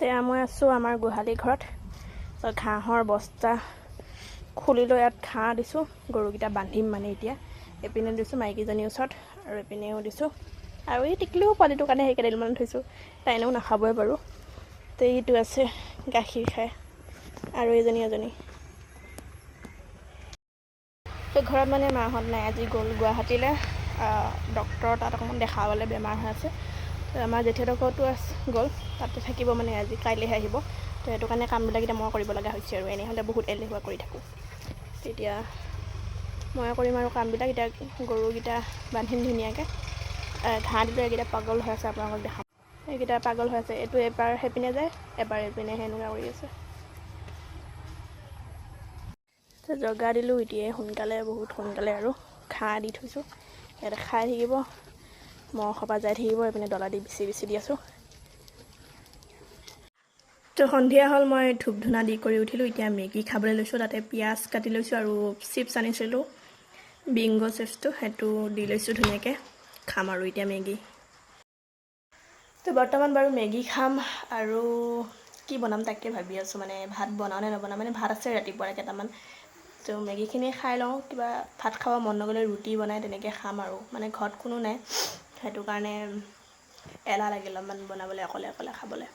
এতিয়া মই আছোঁ আমাৰ গোহালি ঘৰত। ঘাঁহৰ বস্তা খুলি লৈ ইয়াত ঘাঁহ দিছোঁ গৰুকেইটা বান্ধিম মানে এতিয়া। এপিনে দিছোঁ মাইকীজনীৰ ওচৰত আৰু এপিনেও দিছোঁ। আৰু এই টিকলিও পোৱালিটোৰ কাৰণে সেই কেইডালমান থৈছোঁ তাই এনেও নাখাবই বাৰু। তো এইটো আছে গাখীৰ খায় আৰু এজনী এজনী। ঘৰত মানে মাহঁত নাই আজি গ'ল গুৱাহাটীলৈ। ডক্টৰৰ তাত অকণমান দেখাবলৈ বেমাৰ হৈ আছে। আমাৰ জেঠীহঁতকতো আছে গ'ল। তাতে থাকিব মানে আজি কাইলৈহে আহিব। তো সেইটো কাৰণে কামবিলাক এতিয়া মই কৰিব লগা হৈছে আৰু। এনেহ'লে বহুত এলেহুৱা কৰি থাকোঁ। তেতিয়া ময়ে কৰিম আৰু কামবিলাক। এতিয়া গৰুকেইটা বান্ধিম ধুনীয়াকৈ। ঘাঁহ দিলোঁ এইকেইটা পাগল হৈ আছে আপোনালোকক দেখাম। এইকেইটা পাগল হৈ আছে। এইটো এবাৰ সেইপিনে যায় এবাৰ এইপিনে সেনেকুৱা কৰি আছে। জগা দিলোঁ এতিয়াই সোনকালে বহুত সোনকালে আৰু ঘাঁহ দি থৈছোঁ। ইয়াতে খাই থাকিব। মহ সপা যাই থাকিব এইপিনে ডলা দি বিচি বিচি দি আছোঁ। তো সন্ধিয়া হ'ল মই ধূপ ধূনা দি কৰি উঠিলোঁ। এতিয়া মেগী খাবলৈ লৈছোঁ তাতে পিঁয়াজ কাটি লৈছোঁ আৰু চিপছ আনিছিলোঁ। বিংগ চিপছটো সেইটো দি লৈছোঁ ধুনীয়াকৈ। খাম আৰু এতিয়া মেগী। তো বৰ্তমান বাৰু মেগী খাম আৰু কি বনাম তাকে ভাবি আছোঁ মানে ভাত বনাওঁ নে নবনাওঁ মানে ভাত আছে ৰাতিপুৱাৰে কেইটামান। তো মেগীখিনি খাই লওঁ কিবা ভাত খাব মন নগ'লে ৰুটি বনাই তেনেকৈ খাম আৰু মানে ঘৰত কোনো নাই। সেইটো কাৰণে এলাহ লাগিল অলপমান বনাবলৈ অকলে অকলে খাবলৈ।